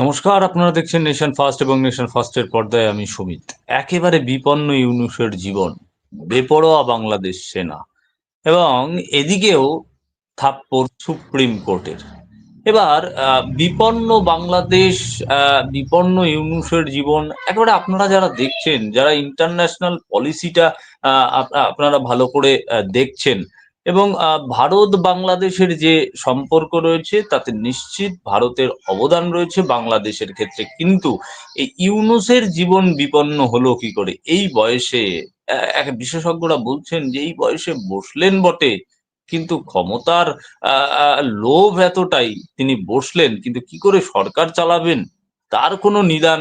নমস্কার, আপনারা দেখছেন নেশন ফার্স্ট এবং নেশন ফার্স্টের পর্দায় আমি সুমিত। একেবারে বিপন্ন ইউনুসের জীবন, বেপরোয়া বাংলাদেশ সেনা, এবং এদিকেও থাপ্পড় সুপ্রিম কোর্টের। এবার বিপন্ন বাংলাদেশ বিপন্ন ইউনুসের জীবন, একেবারে আপনারা যারা দেখছেন, যারা ইন্টারন্যাশনাল পলিসিটা আপনারা ভালো করে দেখছেন এবং ভারত বাংলাদেশের যে সম্পর্ক রয়েছে, তাতে নিশ্চিত ভারতের অবদান রয়েছে বাংলাদেশের ক্ষেত্রে। কিন্তু এই ইউনুসের জীবন বিপন্ন হলো কি করে? এই বয়সে এক বিশেষজ্ঞরা বলছেন যে এই বয়সে বসলেন বটে, কিন্তু ক্ষমতার লোভ এতটাই তিনি বসলেন, কিন্তু কি করে সরকার চালাবেন? তার কোনো নিদান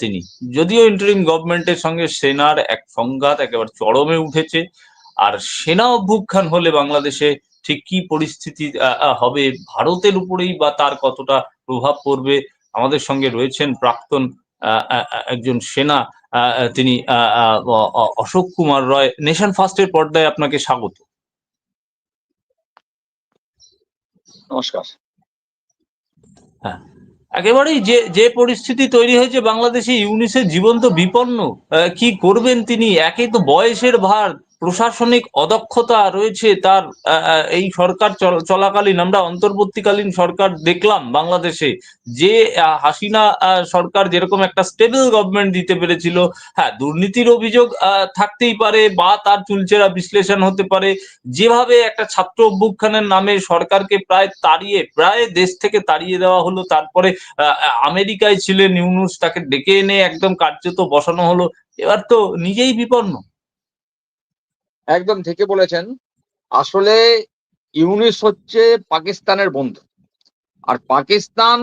তিনি। যদিও ইন্টারিম গভর্নমেন্টের সঙ্গে সেনার এক সংঘাত একেবারে চরমে উঠেছে আর সেনা অভ্যুত্থান হলে বাংলাদেশে ঠিক কি পরিস্থিতি হবে? ভারতের উপরেই বা তার কতটা প্রভাব পড়বে? আমাদের সঙ্গে রয়েছেন প্রাক্তন একজন সেনা তিনি অশোক কুমার রয়। নেশন ফার্স্টের পর্দায় আপনাকে স্বাগত। নমস্কার। হ্যাঁ। একেবারেই যে যে পরিস্থিতি তৈরি হয়েছে বাংলাদেশে ইউনিসের জীবন তো বিপন্ন কি করবেন তিনি? একে তো বয়সের ভার। প্রশাসনিক অদক্ষতা রয়েছে তার এই সরকার চল- চলাকালীন, আমরা অন্তর্বর্তীকালীন সরকার দেখলাম বাংলাদেশে যে হাসিনা সরকার যেরকম একটা স্টেবল গভর্নমেন্ট দিতে পেরেছিল হ্যাঁ দুর্নীতির অভিযোগ থাকতেই পারে বা তার চুলচেরা বিশ্লেষণ হতে পারে, যেভাবে একটা ছাত্র অভ্যুত্থানের নামে সরকারকে প্রায় তাড়িয়ে, প্রায় দেশ থেকে তাড়িয়ে দেওয়া হলো, তারপরে আমেরিকায় ছিলেন, ইউনুস তাকে ডেকে এনে একদম কার্যত বসানো হলো, এবার তো নিজেই বিপন্ন। একদম ঠিকই বলেছেন। আসলে ইউনিস হচ্ছে পাকিস্তানের বন্ধু। আর পাকিস্তান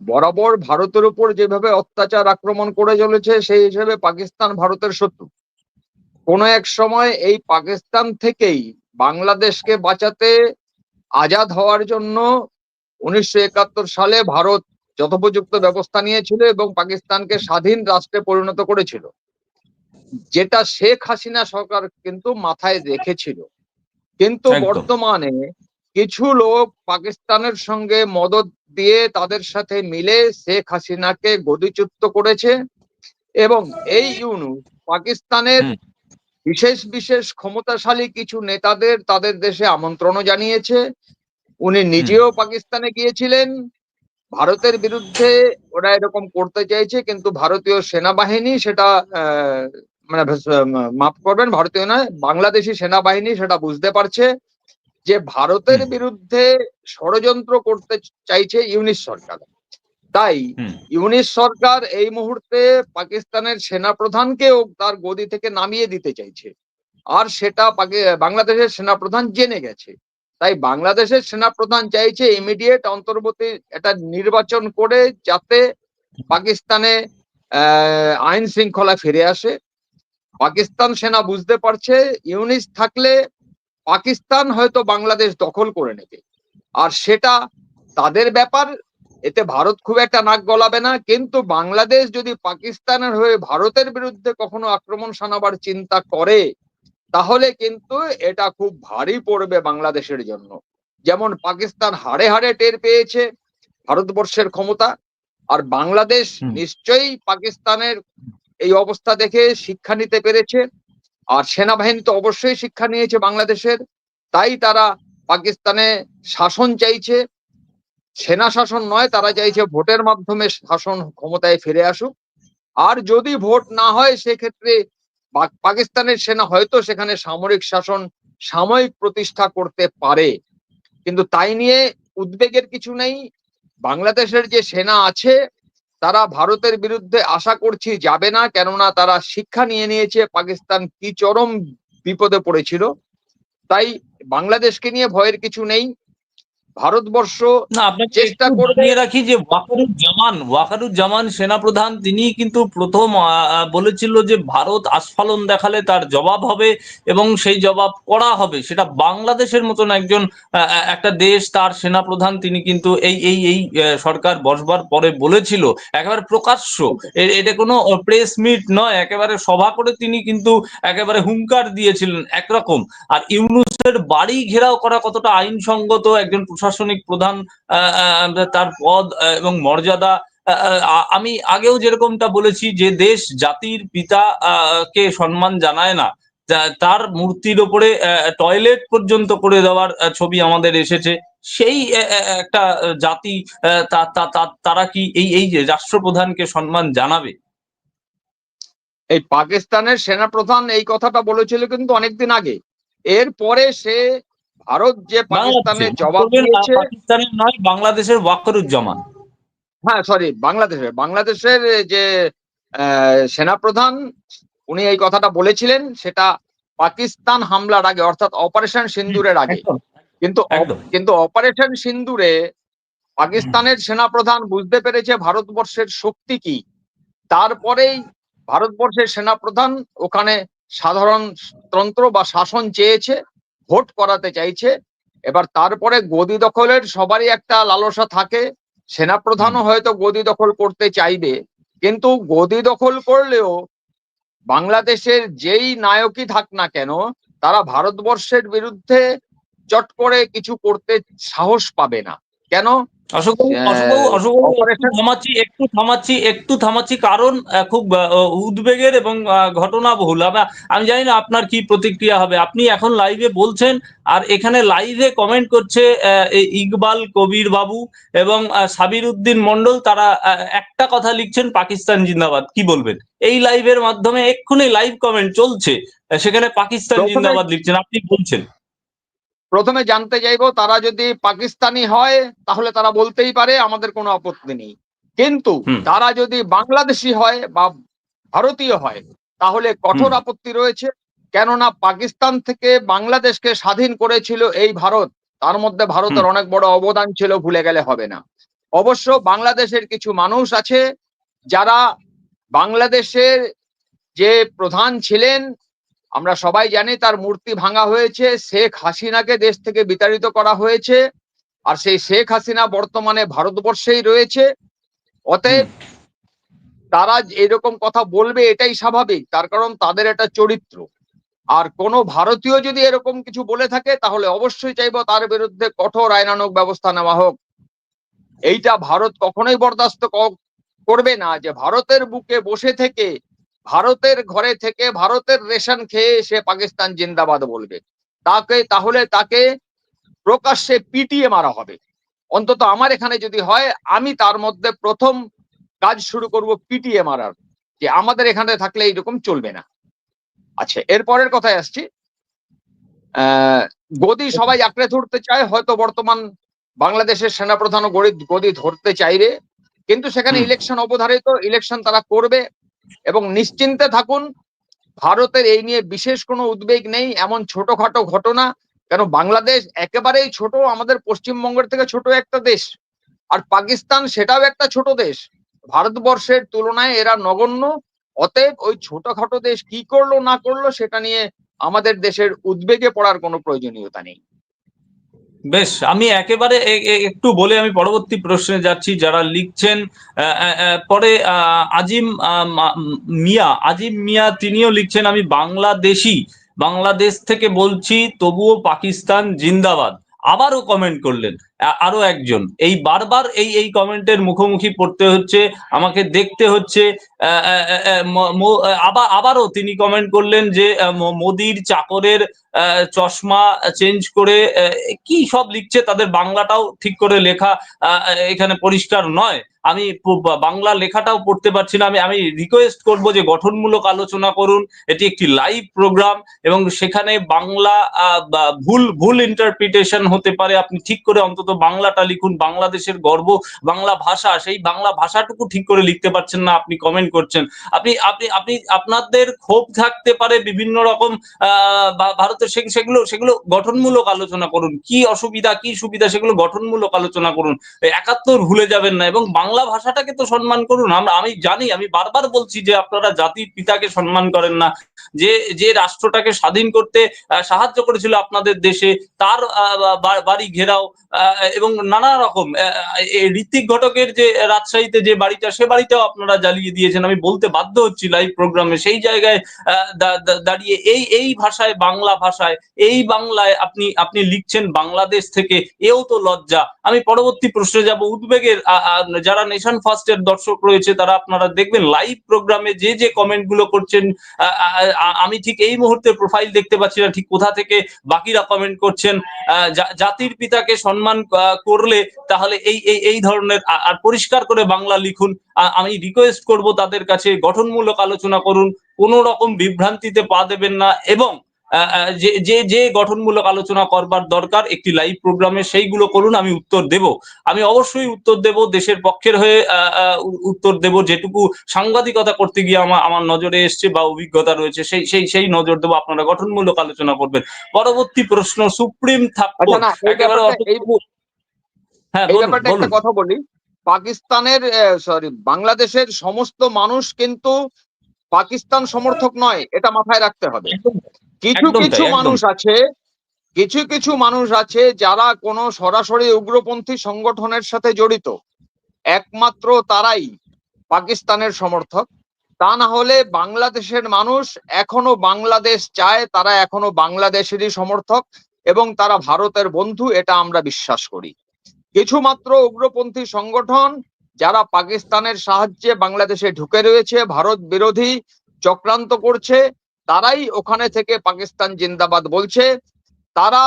বরাবর ভারতের উপর যেভাবে অত্যাচার আক্রমণ করে চলেছে, সেই হিসেবে পাকিস্তান ভারতের শত্রু। কোনো এক সময় এই পাকিস্তান থেকেই বাংলাদেশকে বাঁচাতে আজাদ হওয়ার জন্য উনিশশো একাত্তর সালে ভারত যথোপযুক্ত ব্যবস্থা নিয়েছিল এবং পাকিস্তানকে স্বাধীন রাষ্ট্রে পরিণত করেছিল। যেটা শেখ হাসিনা সরকার কিন্তু মাথায় রেখেছিল। কিন্তু বর্তমানে কিছু লোক পাকিস্তানের সঙ্গে মদত দিয়ে তাদের সাথে মিলে শেখ হাসিনাকে গদিচ্যুত করেছে এবং এই ইউনুস পাকিস্তানের বিশেষ বিশেষ ক্ষমতাশালী কিছু নেতাদের তাদের দেশে আমন্ত্রণও জানিয়েছে। উনি নিজেও পাকিস্তানে গিয়েছিলেন। ভারতের বিরুদ্ধে ওরা এরকম করতে চাইছে কিন্তু ভারতীয় সেনাবাহিনী সেটা আহ, মানে মাফ করবেন ভারতীয় নয় বাংলাদেশি সেনাবাহিনী সেটা বুঝতে পারছে যে ভারতের বিরুদ্ধে ষড়যন্ত্র করতে চাইছে ইউনিস সরকার। তাই হুম। ইউনিস সরকার এই মুহূর্তে পাকিস্তানের সেনাপ্রধানকেও তার গদি থেকে নামিয়ে দিতে চাইছে। আর সেটা বাংলাদেশের সেনাপ্রধান জেনে গেছে। তাই বাংলাদেশের সেনাপ্রধান চাইছে ইমিডিয়েট অন্তর্বর্তী একটা নির্বাচন করে যাতে পাকিস্তানে আহ, আইন শৃঙ্খলা ফিরে আসে। পাকিস্তান সেনা বুঝতে পারছে ইউনিস থাকলে পাকিস্তান হয়তো বাংলাদেশ দখল করে নেবে। আর সেটা তাদের ব্যাপার এতে ভারত খুব একটা নাক গলাবে না কিন্তু বাংলাদেশ যদি পাকিস্তানের হয়ে ভারতের বিরুদ্ধে কখনো আক্রমণ শানাবার চিন্তা করে তাহলে কিন্তু এটা খুব ভারী পড়বে বাংলাদেশের জন্য। যেমন পাকিস্তান হারে হাড়ে টের পেয়েছে ভারতবর্ষের ক্ষমতা আর বাংলাদেশ নিশ্চয়ই পাকিস্তানের এই অবস্থা দেখে শিক্ষা নিতে পেরেছে। আর সেনাবাহিনী তো অবশ্যই শিক্ষা নিয়েছে বাংলাদেশের। তাই তারা পাকিস্তানে শাসন চাইছে। সেনা শাসন নয়, তারা চাইছে ভোটের মাধ্যমে শাসন ক্ষমতায় ফিরে আসুক। আর যদি ভোট না হয়, সেক্ষেত্রে পাকিস্তানের সেনা হয়তো সেখানে সামরিক শাসন, সাময়িক প্রতিষ্ঠা করতে পারে। কিন্তু তাই নিয়ে উদ্বেগের কিছু নেই। বাংলাদেশের যে সেনা আছে তারা ভারতের বিরুদ্ধে আশা করছি যাবে না, কেননা তারা শিক্ষা নিয়ে নিয়েছে, পাকিস্তান কি চরম বিপদে পড়েছিল। তাই বাংলাদেশকে নিয়ে ভয়ের কিছু নেই। ভারতবর্ষ না আপনাকে চেষ্টা করবে- জানিয়ে রাখি যে ওয়াকারুজ্জামান ওয়াকারুজ্জামান সেনাপ্রধান তিনি কিন্তু প্রথম বলেছিল যে ভারত আস্ফালন দেখালে তার জবাব হবে এবং সেই জবাব করা হবে। সেটা বাংলাদেশের মতন একজন একটা দেশ তার সেনাপ্রধান তিনি কিন্তু এই এই এই সরকার বসবার পরে বলেছিল। একেবারে প্রকাশ্য। এটা কোনো প্রেস মিট নয়। একেবারে সভা করে তিনি কিন্তু একেবারে হুঙ্কার দিয়েছিলেন একরকম। আর ইউনুসের বাড়ি ঘেরাও করা কতটা আইনসঙ্গত একজন প্রশাসনিক প্রধান তার পদ এবং মর্যাদা আমি আগেও যেরকমটা বলেছি যে দেশ জাতির পিতা কে সম্মান জানায় না তার মূর্তির ওপরে টয়লেট পর্যন্ত করে দেওয়ার ছবি আমাদের এসেছে। সেই একটা জাতি তারা কি এই এই রাষ্ট্রপ্রধানকে সম্মান জানাবে? এই পাকিস্তানের সেনাপ্রধান এই কথাটা বলেছিল কিন্তু অনেকদিন আগে। এরপরে সে ভারত যে পাকিস্তানের জবাব দিয়েছে পাকিস্তানের নয় বাংলাদেশের ওয়াকরুজ্জামান হ্যাঁ সরি বাংলাদেশের বাংলাদেশের যে সেনাপ্রধান উনি এই কথাটা বলেছিলেন সেটা পাকিস্তান হামলার আগে অর্থাৎ অপারেশন সিন্দুরের আগে। কিন্তু কিন্তু অপারেশন সিন্দুরে পাকিস্তানের সেনাপ্রধান বুঝতে পেরেছে ভারতবর্ষের শক্তি কি। তারপরেই ভারতবর্ষের সেনাপ্রধান ওখানে সাধারণতন্ত্র বা শাসন চেয়েছে। ভোট করাতে চাইছে। এবার তারপরে গদি দখলের সবারই একটা লালসা থাকে। সেনাপ্রধানও হয়তো গদি দখল করতে চাইবে। কিন্তু গদি দখল করলেও বাংলাদেশের যেই নায়কই থাক না কেন তারা ভারতবর্ষের বিরুদ্ধে চট করে কিছু করতে সাহস পাবে না। কেন? অশোকবাবু একটু থামাচ্ছি একটু থামাচ্ছি একটু থামাচ্ছি কারণ খুব উদ্বেগের এবং ঘটনাবহুল। আমি জানি না আপনার কি প্রতিক্রিয়া হবে। আপনি এখন লাইভে বলছেন আর এখানে লাইভে কমেন্ট করছে ইকবাল কবির বাবু এবং সাবির উদ্দিন মন্ডল তারা একটা কথা লিখছেন পাকিস্তান জিন্দাবাদ। কি বলবেন? এই লাইভের মাধ্যমে এক্ষুনি লাইভ কমেন্ট চলছে। সেখানে পাকিস্তান জিন্দাবাদ লিখছেন। আপনি বলছেন। প্রথমে জানতে চাইব তারা যদি পাকিস্তানি হয় তাহলে তারা বলতেই পারে আমাদের কোনো আপত্তি নেই। কিন্তু তারা যদি বাংলাদেশি হয় বা ভারতীয় হয় তাহলে কঠোর আপত্তি রয়েছে। কেননা পাকিস্তান থেকে বাংলাদেশকে স্বাধীন করেছিল এই ভারত তার মধ্যে ভারতের অনেক বড় অবদান ছিল ভুলে গেলে হবে না। অবশ্য বাংলাদেশের কিছু মানুষ আছে যারা বাংলাদেশের যে প্রধান ছিলেন আমরা সবাই জানি তার মূর্তি ভাঙা হয়েছে। শেখ হাসিনাকে দেশ থেকে বিতাড়িত করা হয়েছে। আর সেই শেখ হাসিনা বর্তমানে ভারতবর্ষেই রয়েছে। অতএব তারা এরকম কথা বলবে এটাই স্বাভাবিক। তার কারণ তাদের একটা চরিত্র। আর কোনো ভারতীয় যদি এরকম কিছু বলে থাকে, তাহলে অবশ্যই চাইব তার বিরুদ্ধে কঠোর আইনানুগ ব্যবস্থা নেওয়া হোক। এইটা ভারত কখনোই বরদাস্ত করবে না যে ভারতের বুকে বসে থেকে ভারতের ঘরে থেকে ভারতের রেশন খেয়ে সে পাকিস্তান জিন্দাবাদ বলবে। তাকে তাহলে তাকে প্রকাশ্যে পিটিয়ে মারা হবে। অন্তত আমার এখানে যদি হয় আমি তার মধ্যে প্রথম কাজ শুরু করব পিটিয়ে মারার। যে আমাদের এখানে থাকলে এইরকম চলবে না। আচ্ছা এরপরের কথায় আসছি। আহ গদি সবাই আঁকড়ে ধরতে চায় হয়তো বর্তমান বাংলাদেশের সেনাপ্রধানও গদি ধরতে চাইবে। কিন্তু সেখানে। ইলেকশন অবধারিত ইলেকশন তারা করবে। এবং নিশ্চিন্তে থাকুন, ভারতের এই নিয়ে বিশেষ কোনো উদ্বেগ নেই, এমন ছোটখাটো ঘটনা, কেন বাংলাদেশ একেবারেই ছোট, আমাদের পশ্চিমবঙ্গের থেকে ছোট একটা দেশ, আর পাকিস্তান সেটাও একটা ছোট দেশ। ভারতবর্ষের তুলনায় এরা নগণ্য, অতএব ওই ছোটখাটো দেশ কি করল, না করল, সেটা নিয়ে আমাদের দেশের উদ্বেগে পড়ার কোনো প্রয়োজনীয়তা নেই। বেশ, আমি একেবারে একটু বলে আমি পরবর্তী প্রশ্নে যাচ্ছি, যারা লিখছেন পরে আজিম মিয়া আজিম মিয়া তিনিও লিখছেন, আমি বাংলাদেশি, বাংলাদেশ থেকে বলছি, তবুও পাকিস্তান জিন্দাবাদ। আবারও কমেন্ট করলেন। আরও একজন। এই বারবার এই এই কমেন্টের মুখোমুখি পড়তে হচ্ছে, আমাকে দেখতে হচ্ছে আবার আবারও তিনি কমেন্ট করলেন যে মোদির চাকরের চশমা চেঞ্জ করে কি সব লিখছে তাদের বাংলাটাও ঠিক করে লেখা এখানে পরিষ্কার নয়। আমি বাংলা লেখাটাও পড়তে পারছি না। আমি আমি রিকোয়েস্ট করব যে গঠনমূলক আলোচনা করুন। এটি একটি লাইভ প্রোগ্রাম এবং সেখানে বাংলা ভুল ভুল ইন্টারপ্রিটেশন হতে পারে। আপনি ঠিক করে অন্তত বাংলাটা লিখুন, বাংলাদেশের গর্ব, বাংলা ভাষা, সেই বাংলা ভাষাটুকু ঠিক করে লিখতে পারছেন না, আপনি কমেন্ট করছেন। আপনি আপনি আপনি আপনাদের ক্ষোভ থাকতে পারে বিভিন্ন রকম ভারতের সেগুলো সেগুলো গঠনমূলক আলোচনা করুন। কি অসুবিধা, কি সুবিধা, সেগুলো গঠনমূলক আলোচনা করুন। একাত্তর ভুলে যাবেন না, এবং বাংলা ভাষাটাকে তো সম্মান করুন। আমরা, আমি জানি, আমি বারবার বলছি যে আপনারা জাতির পিতাকে সম্মান করেন না। যে যে রাষ্ট্রটাকে স্বাধীন করতে সাহায্য করেছিল আপনাদের দেশে, তার বাড়ি ঘেরাও এবং নানা রকম ঋত্বিক ঘটকের যে রাজশাহীতে যে বাড়িটা, সে বাড়িটাও আপনারা জ্বালিয়ে দিয়েছেন। আমি বলতে বাধ্য হচ্ছি লাইভ প্রোগ্রামে সেই জায়গায় দাঁড়িয়ে এই এই ভাষায়, বাংলা ভাষায়, এই বাংলায় আপনি আপনি লিখছেন বাংলাদেশ থেকে, এও তো লজ্জা। আমি পরবর্তী প্রশ্নে যাব, উদ্বেগের যারা নেশন ফার্স্টের দর্শক রয়েছে, তারা আপনারা দেখবেন লাইভ প্রোগ্রামে যে যে কমেন্টগুলো করছেন আমি ঠিক এই মুহূর্তে প্রোফাইল দেখতে পাচ্ছি না, ঠিক কোথা থেকে বাকিরা কমেন্ট করছেন জাতির পিতাকে সম্মান করলে তাহলে এই এই এই ধরনের আর পরিষ্কার করে বাংলা লিখুন। আমি রিকোয়েস্ট করব তাদের কাছে গঠনমূলক আলোচনা করুন কোনো রকম বিভ্রান্তিতে পা দেবেন না এবং যে যে যে গঠনমূলক আলোচনা করবার দরকার একটি লাইভ প্রোগ্রামে সেইগুলো করুন আমি উত্তর দেব। আমি অবশ্যই উত্তর দেব দেশের পক্ষের হয়ে উত্তর দেব যেটুকু সাংবাদিকতা করতে গিয়ে আমার আমার নজরে এসছে বা অভিজ্ঞতা রয়েছে সেই সেই সেই নজর দেবো আপনারা গঠনমূলক আলোচনা করবেন। পরবর্তী প্রশ্ন সুপ্রিম থাকব আচ্ছা একেবারে এই হ্যাঁ এই ব্যাপারটা একটা কথা বলি। পাকিস্তানের সরি বাংলাদেশের সমস্ত মানুষ কিন্তু পাকিস্তান সমর্থক নয় এটা মাথায় রাখতে হবে। কিছু কিছু মানুষ আছে কিছু কিছু মানুষ আছে যারা কোনো সরাসরি উগ্রপন্থী সংগঠনের সাথে জড়িত। একমাত্র তারাই পাকিস্তানের সমর্থক। তা না হলে বাংলাদেশের মানুষ এখনও বাংলাদেশ চায় তারা এখনও বাংলাদেশেরই সমর্থক এবং তারা ভারতের বন্ধু এটা আমরা বিশ্বাস করি। কিছু মাত্র উগ্রপন্থী সংগঠন যারা পাকিস্তানের সাহায্যে বাংলাদেশে ঢুকে রয়েছে, ভারত বিরোধী চক্রান্ত করছে, তারাই ওখানে থেকে পাকিস্তান জিন্দাবাদ বলছে। তারা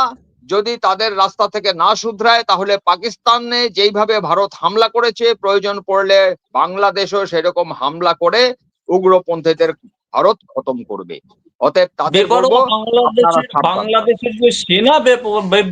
যদি তাদের রাস্তা থেকে না শুধরায়, তাহলে পাকিস্তানে যেইভাবে ভারত হামলা করেছে, প্রয়োজন পড়লে বাংলাদেশও সেরকম হামলা করে উগ্রপন্থীদের ভারত খতম করবে। অতএব তাদের বাংলাদেশের যে সেনা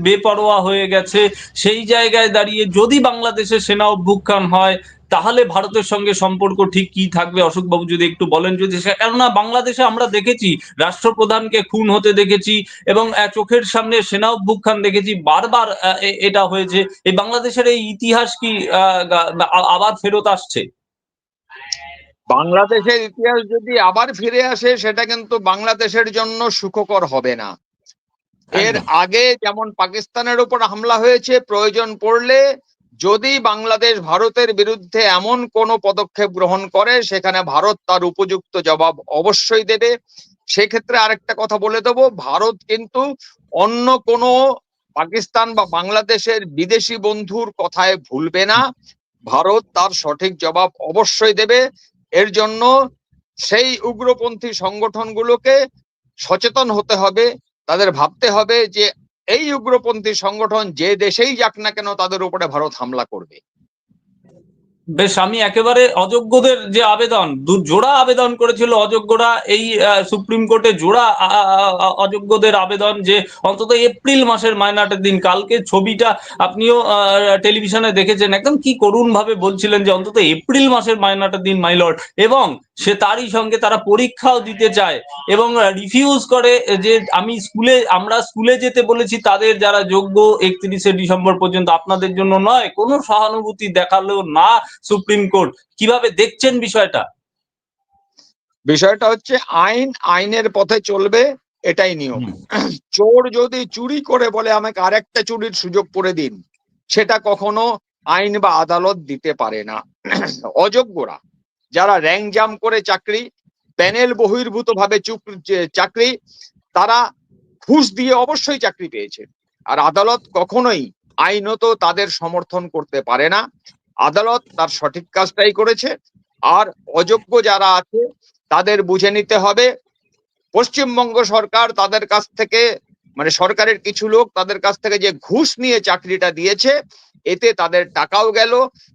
বেপরোয়া হয়ে গেছে সেই জায়গায় দাঁড়িয়ে যদি বাংলাদেশের সেনা অভ্যুত্থান হয় তাহলে ভারতের সঙ্গে সম্পর্ক ঠিক কি থাকবে? অশোক বাবু যদি একটু বলেন যদি কেননা বাংলাদেশে আমরা দেখেছি রাষ্ট্রপ্রধানকে খুন হতে দেখেছি এবং চোখের সামনে সেনা অভ্যুত্থান দেখেছি বারবার এটা হয়েছে। এই বাংলাদেশের এই ইতিহাস কি আবার ফেরত আসছে? বাংলাদেশের ইতিহাস যদি আবার ফিরে আসে সেটা কিন্তু বাংলাদেশের জন্য সুখকর হবে না। এর আগে যেমন পাকিস্তানের উপর হামলা হয়েছে প্রয়োজন পড়লে যদি বাংলাদেশ ভারতের বিরুদ্ধে এমন কোনো পদক্ষেপ গ্রহণ করে সেখানে ভারত তার উপযুক্ত জবাব অবশ্যই দেবে। সেক্ষেত্রে আরেকটা কথা বলে দেবো ভারত কিন্তু অন্য কোনো পাকিস্তান বা বাংলাদেশের বিদেশি বন্ধুর কথায় ভুলবে না। ভারত তার সঠিক জবাব অবশ্যই দেবে। এর জন্য সেই উগ্রপন্থী সংগঠনগুলোকে সচেতন হতে হবে, তাদের ভাবতে হবে যে এই উগ্রপন্থী সংগঠন যে দেশেই যাক না কেন তাদের উপরে ভারত হামলা করবে। বেশ, আমি একেবারে অযোগ্যদের যে আবেদন জোড়া আবেদন করেছিল অযোগ্যরা, এই সুপ্রিম কোর্টে জোড়া অযোগ্যদের আবেদন যে অন্তত এপ্রিল মাসের মাইনাটের দিন, কালকে ছবিটা আপনিও টেলিভিশনে দেখেছেন, একদম কি করুণ ভাবে বলছিলেন যে অন্তত এপ্রিল মাসের মাইনাটের দিন মাইলট এবং সে তারই সঙ্গে তারা পরীক্ষাও দিতে চায় এবং রিফিউজ করে যে আমি স্কুলে আমরা স্কুলে যেতে বলেছি তাদের যারা যোগ্য একত্রিশে ডিসেম্বর পর্যন্ত আপনাদের জন্য নয় কোনো সহানুভূতি দেখাল না সুপ্রিম কোর্ট। কীভাবে দেখছেন বিষয়টা? বিষয়টা হচ্ছে আইন আইনের পথে চলবে এটাই নিয়ম। চোর যদি চুরি করে বলে আমাকে আরেকটা চুরির সুযোগ করে দিন সেটা কখনো আইন বা আদালত দিতে পারে না। অযোগ্যরা যারা র্যাঙ্ক জাম করে চাকরি, প্যানেল বহির্ভূত ভাবে চাকরি, তারা ঘুষ দিয়ে অবশ্যই চাকরি পেয়েছে। আর আদালত কখনোই আইনত তাদের সমর্থন করতে পারে না। আদালত তার সঠিক কাজটাই করেছে। আর অযোগ্য যারা আছে, তাদের বুঝে নিতে হবে, পশ্চিমবঙ্গ সরকার তাদের কাছ থেকে মানে সরকারের কিছু লোক তাদের কাছ থেকে যে ঘুষ নিয়ে চাকরিটা দিয়েছে, এতে তাদের টাকাও গেল,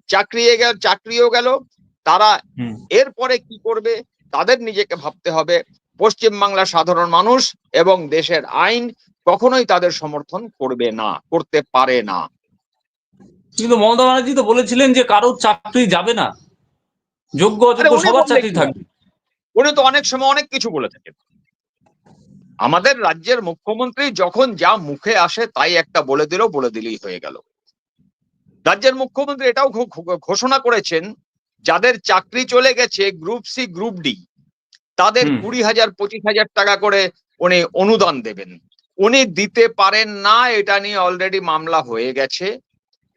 চাকরিয়ে গেল, চাকরিও গেল। তারা এরপরে কি করবে? তাদের নিজেকে ভাবতে হবে। পশ্চিমবাংলার সাধারণ মানুষ এবং দেশের আইন কখনোই তাদের সমর্থন করবে না করতে পারে না। কিন্তু মমতা ব্যানার্জি তো বলেছিলেন যে কারোর চাকরি যাবে না। যোগ্য অযোগ্য সবার চাকরি থাকবে। উনি তো অনেক সময় অনেক কিছু বলে থাকেন। আমাদের রাজ্যের মুখ্যমন্ত্রী যখন যা মুখে আসে তাই একটা বলে দিল বলে দিলেই হয়ে গেল। রাজ্যের মুখ্যমন্ত্রী এটাও ঘোষণা করেছেন যাদের চাকরি চলে গেছে গ্রুপ সি গ্রুপ ডি তাদের কুড়ি হাজার পঁচিশ হাজার টাকা করে উনি অনুদান দেবেন। উনি দিতে পারেন না এটা নিয়ে অলরেডি মামলা হয়ে গেছে।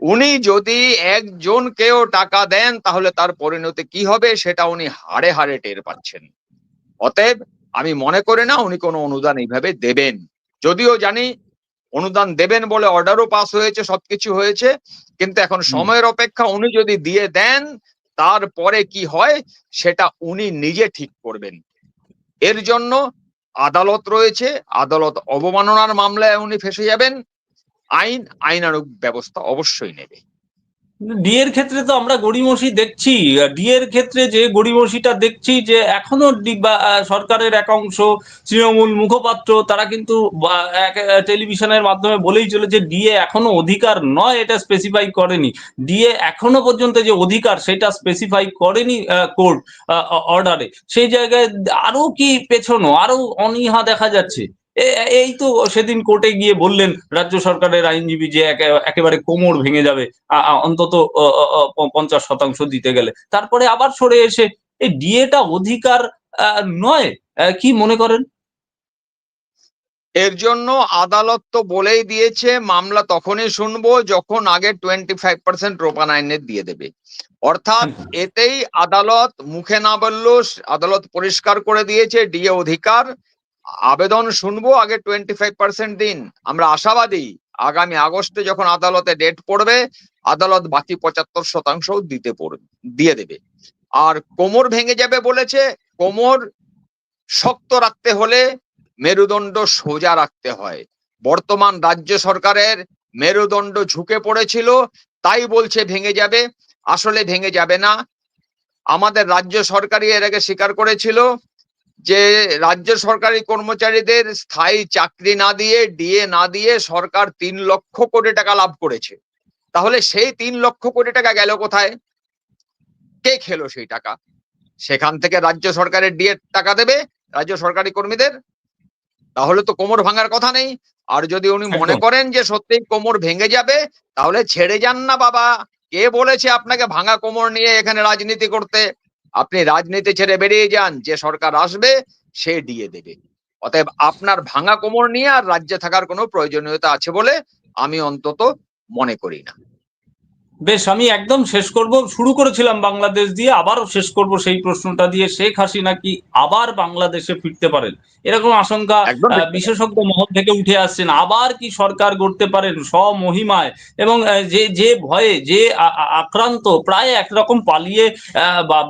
উনি যদি একজনকেও টাকা দেন তাহলে তার পরিণতি কি হবে সেটা উনি হাড়ে হাড়ে টের পাচ্ছেন। অতএব আমি মনে করি না উনি কোনো অনুদান এইভাবে দেবেন। যদিও জানি অনুদান দেবেন বলে অর্ডারও পাস হয়েছে সবকিছু হয়েছে কিন্তু এখন সময়ের অপেক্ষা উনি যদি দিয়ে দেন তারপরে কি হয়? সেটা উনি নিজে ঠিক করবেন। এর জন্য আদালত রয়েছে, আদালত অবমাননার মামলায় উনি ফেসে যাবেন। আইন, আইনানুগ ব্যবস্থা অবশ্যই নেবে। ডিএর ক্ষেত্রে তো আমরা গড়িমসি দেখছি। ডিএর ক্ষেত্রে যে গড়িমসিটা দেখছি যে এখনও সরকারের এক অংশ, তৃণমূল মুখপাত্র, তারা কিন্তু টেলিভিশনের মাধ্যমে বলেই চলেছে ডিএ এখনও অধিকার নয়, এটা স্পেসিফাই করেনি। ডিএ এখনও পর্যন্ত যে অধিকার, সেটা স্পেসিফাই করেনি কোর্ট অর্ডারে সেই জায়গায় আরও কি পেছনো, আরও অনীহা দেখা যাচ্ছে? এই তো সেদিন কোর্টে গিয়ে বললেন রাজ্য সরকারের আইনজীবী যে একে- একেবারে কোমর ভেঙে যাবে অন্তত পঞ্চাশ শতাংশ দিতে গেলে। তারপরে আবার সরে এসে এই ডিএটা অধিকার নয়? কি মনে করেন? এর জন্য আদালত তো বলেই দিয়েছে মামলা তখনই শুনব যখন আগে টোয়েন্টি ফাইভ পার্সেন্ট রোপান আইনের দিয়ে দেবে। অর্থাৎ এতেই আদালত মুখে না বললেও আদালত পরিষ্কার করে দিয়েছে ডিএ অধিকার। আবেদন শুনব আগে টোয়েন্টি ফাইভ পার্সেন্ট দিন। আমরা আশাবাদী, আগামী আগস্টে যখন আদালতে ডেট পড়বে, আদালত বাকি পঁচাত্তর শতাংশ দিতে পড়বে, দিয়ে দেবে। আর কোমর ভেঙে যাবে বলেছে, কোমর শক্ত রাখতে হলে মেরুদণ্ড সোজা রাখতে হয়। বর্তমান রাজ্য সরকারের মেরুদণ্ড ঝুঁকে পড়েছিল, তাই বলছে ভেঙে যাবে। আসলে ভেঙে যাবে না। আমাদের রাজ্য সরকারই এর আগে স্বীকার করেছিল যে রাজ্য সরকারি কর্মচারীদের স্থায়ী চাকরি না দিয়ে ডিএ না দিয়ে সরকার তিন লক্ষ কোটি টাকা লাভ করেছে। তাহলে সেই তিন লক্ষ কোটি টাকা গেল কোথায়? কে খেলো সেই টাকা? সেখান থেকে রাজ্য সরকারের ডিএ টাকা দেবে রাজ্য সরকারি কর্মীদের? তাহলে তো কোমর ভাঙার কথা নেই। আর যদি উনি মনে করেন যে সত্যি কোমর ভেঙে যাবে তাহলে ছেড়ে যান না বাবা। কে বলেছে আপনাকে ভাঙা কোমর নিয়ে এখানে রাজনীতি করতে? আপনি রাজনীতি ছেড়ে বেরিয়ে যান, যে সরকার আসবে, সে দিয়ে দেবে। অতএব আপনার ভাঙা কোমর নিয়ে আর রাজ্যে থাকার কোনো প্রয়োজনীয়তা আছে বলে আমি অন্তত মনে করি না। বেশ আমি একদম শেষ করব। শুরু করেছিলাম বাংলাদেশ দিয়ে আবারও শেষ করব সেই প্রশ্নটা দিয়ে শেখ হাসিনা কি আবার বাংলাদেশে ফিরতে পারেন? এরকম আশঙ্কা। বিশেষজ্ঞ মহল থেকে উঠে আসছেন। আবার কি সরকার গড়তে পারেন? স্বমহিমায়। এবং যে যে ভয়ে যে আক্রান্ত প্রায় একরকম পালিয়ে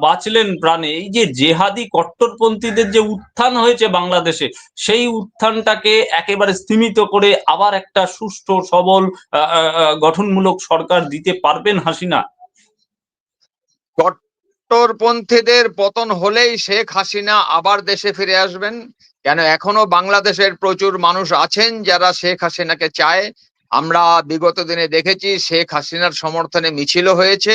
বাঁচলেন প্রাণে এই যে জেহাদি কট্টরপন্থীদের যে উত্থান হয়েছে বাংলাদেশে সেই উত্থানটাকে একেবারে স্তীমিত করে আবার একটা সুষ্ঠু সবল গঠনমূলক সরকার দিতে পারবেন হাসিনা। কট্টরপন্থীদের পতন হলেই শেখ হাসিনা আবার দেশে ফিরে আসবেন। কেন এখনও বাংলাদেশের প্রচুর মানুষ আছেন যারা শেখ হাসিনাকে চায়। আমরা বিগত দিনে দেখেছি শেখ হাসিনার সমর্থনে মিছিল হয়েছে।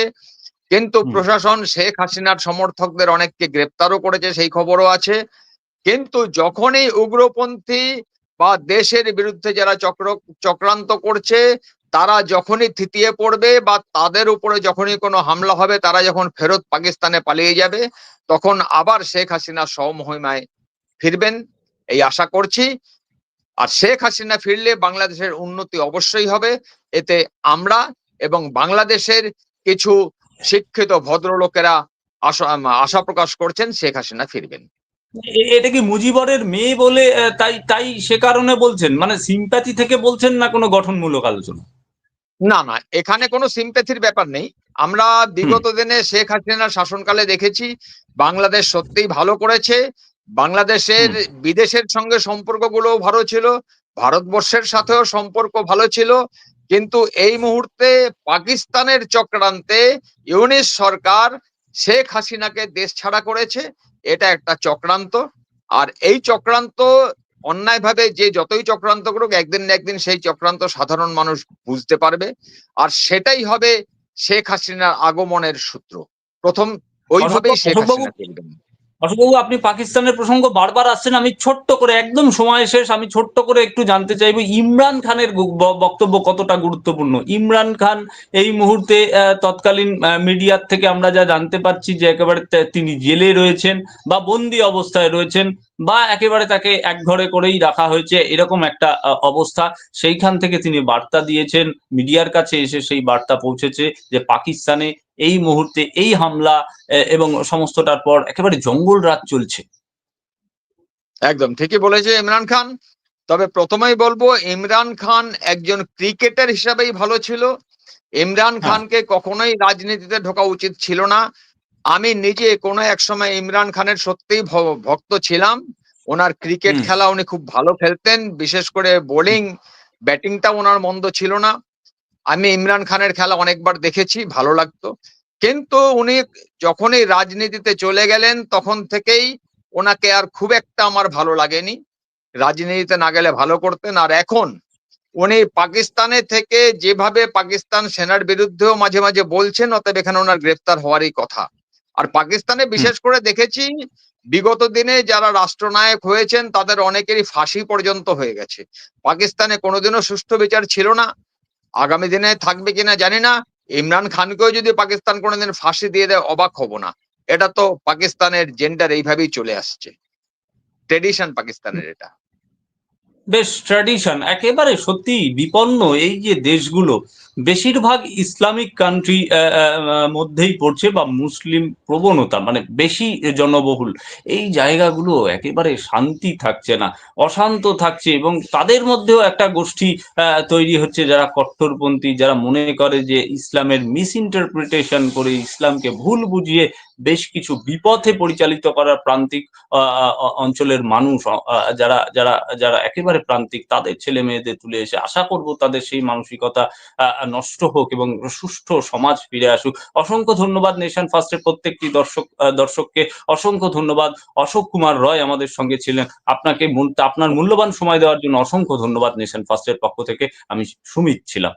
কিন্তু প্রশাসন শেখ হাসিনার সমর্থকদের অনেককে গ্রেপ্তারও করেছে সেই খবরও আছে। কিন্তু যখনই উগ্রপন্থী বা দেশের বিরুদ্ধে যারা চক্র চক্রান্ত করছে তারা যখনই থিতিয়ে পড়বে বা তাদের উপরে যখনই কোনো হামলা হবে, তারা যখন ফেরত পাকিস্তানে পালিয়ে যাবে, তখন আবার শেখ হাসিনা স্বমহিমায় ফিরবেন। এই আশা করছি। আর শেখ হাসিনা ফিরলে বাংলাদেশের উন্নতি অবশ্যই হবে। এতে আমরা এবং বাংলাদেশের কিছু শিক্ষিত ভদ্রলোকেরা আশা আশা প্রকাশ করছেন শেখ হাসিনা ফিরবেন। এটা কি মুজিবরের মেয়ে বলে তাই তাই সে কারণে বলছেন? মানে সিম্প্যাথি থেকে বলছেন না কোনো গঠনমূলক আলোচনা? না না এখানে কোনো সিম্পেথির ব্যাপার নেই। আমরা বিগত দিনে শেখ হাসিনার শাসনকালে দেখেছি বাংলাদেশ সত্যিই ভালো করেছে। বাংলাদেশের বিদেশের সঙ্গে সম্পর্কগুলো ভালো ছিল ভারতবর্ষের সাথেও সম্পর্ক ভালো ছিল। কিন্তু এই মুহূর্তে পাকিস্তানের চক্রান্তে ইউনিস সরকার শেখ হাসিনাকে দেশ ছাড়া করেছে। এটা একটা চক্রান্ত। আর এই চক্রান্ত অন্যায়ভাবে যে যতই চক্রান্ত করুক একদিন না একদিন সেই চক্রান্ত সাধারণ মানুষ বুঝতে পারবে। আর সেটাই হবে শেখ হাসিনার আগমনের সূত্র। প্রথম ওইভাবেই শেখ হাসিনা অশোকবাবু আপনি পাকিস্তানের প্রসঙ্গ বারবার আসছেন। আমি ছোট্ট করে একদম সময় শেষ আমি ছোট্ট করে একটু জানতে চাইব ইমরান খানের বক্তব্য কতটা গুরুত্বপূর্ণ? ইমরান খান এই মুহূর্তে তৎকালীন মিডিয়ার থেকে আমরা যা জানতে পারছি যে একেবারে তিনি জেলে রয়েছেন বা বন্দি অবস্থায় রয়েছেন। বা একেবারে তাকে একঘরে করেই রাখা হয়েছে এরকম একটা অবস্থা। সেইখান থেকে তিনি বার্তা দিয়েছেন মিডিয়ার কাছে এসে সেই বার্তা পৌঁছেছে যে পাকিস্তানে এই মুহূর্তে এই হামলা এবং সমস্তটার পর একেবারে জঙ্গল রাত চলছে। একদম ঠিকই বলেছে ইমরান খান। তবে প্রথমেই বলব ইমরান খান একজন ক্রিকেটার হিসাবেই ভালো ছিল। ইমরান হ্যাঁ। খানকে কখনোই রাজনীতিতে ঢোকা উচিত ছিল না। আমি নিজে কোনো এক সময় ইমরান খানের সত্যিই ভক্ত ছিলাম। ওনার ক্রিকেট খেলা উনি খুব ভালো খেলতেন বিশেষ করে বোলিং ব্যাটিংটা ওনার মন্দ ছিল না। আমি ইমরান খানের খেলা অনেকবার দেখেছি ভালো লাগতো। কিন্তু উনি যখনই রাজনীতিতে চলে গেলেন তখন থেকেই ওনাকে আর খুব একটা আমার ভালো লাগেনি। রাজনীতিতে না গেলে ভালো করতেন। আর এখন উনি পাকিস্তানে থেকে যেভাবে পাকিস্তান সেনার বিরুদ্ধেও মাঝে মাঝে বলছেন অতএব এখানে ওনার গ্রেফতার হওয়ারই কথা। আর পাকিস্তানে বিশেষ করে দেখেছি বিগত দিনে যারা রাষ্ট্রনায়ক হয়েছেন তাদের অনেকেরই ফাঁসি পর্যন্ত হয়ে গেছে। পাকিস্তানে কোনোদিনও সুষ্ঠু বিচার ছিল না। আগামী দিনে থাকবে কিনা জানি না। ইমরান খানকেও যদি পাকিস্তান কোনোদিন ফাঁসি দিয়ে দেয় অবাক হব না। এটা তো পাকিস্তানের জেন্ডার এইভাবেই চলে আসছে। ট্রেডিশন পাকিস্তানের এটা। বেশ ট্র্যাডিশন একেবারে সত্যি বিপন্ন এই যে দেশগুলো। বেশিরভাগ ইসলামিক কান্ট্রি মধ্যেই পড়ছে বা মুসলিম প্রবণতা মানে বেশি জনবহুল। এই জায়গাগুলো একেবারে শান্তি থাকছে না, অশান্ত থাকছে এবং তাদের মধ্যেও একটা গোষ্ঠী তৈরি হচ্ছে যারা কট্টরপন্থী, যারা মনে করে যে ইসলামের মিস ইন্টারপ্রিটেশন করে ইসলামকে ভুল বুঝিয়ে বেশ কিছু বিপথে পরিচালিত করার প্রান্তিক অঞ্চলের মানুষ যারা যারা যারা একেবারে প্রান্তিক, তাদের ছেলে মেয়েদের তুলে এসে আশা করব তাদের সেই মানসিকতা নষ্ট হোক এবং সুষ্ঠু সমাজ ফিরে আসুক। অসংখ্য ধন্যবাদ নেশন ফার্স্টের প্রত্যেকটি দর্শক দর্শককে। অসংখ্য ধন্যবাদ। অশোক কুমার রয় আমাদের সঙ্গে ছিলেন। আপনাকে আপনার মূল্যবান সময় দেওয়ার জন্য অসংখ্য ধন্যবাদ নেশন ফার্স্টের পক্ষ থেকে। আমি সুমিত ছিলাম।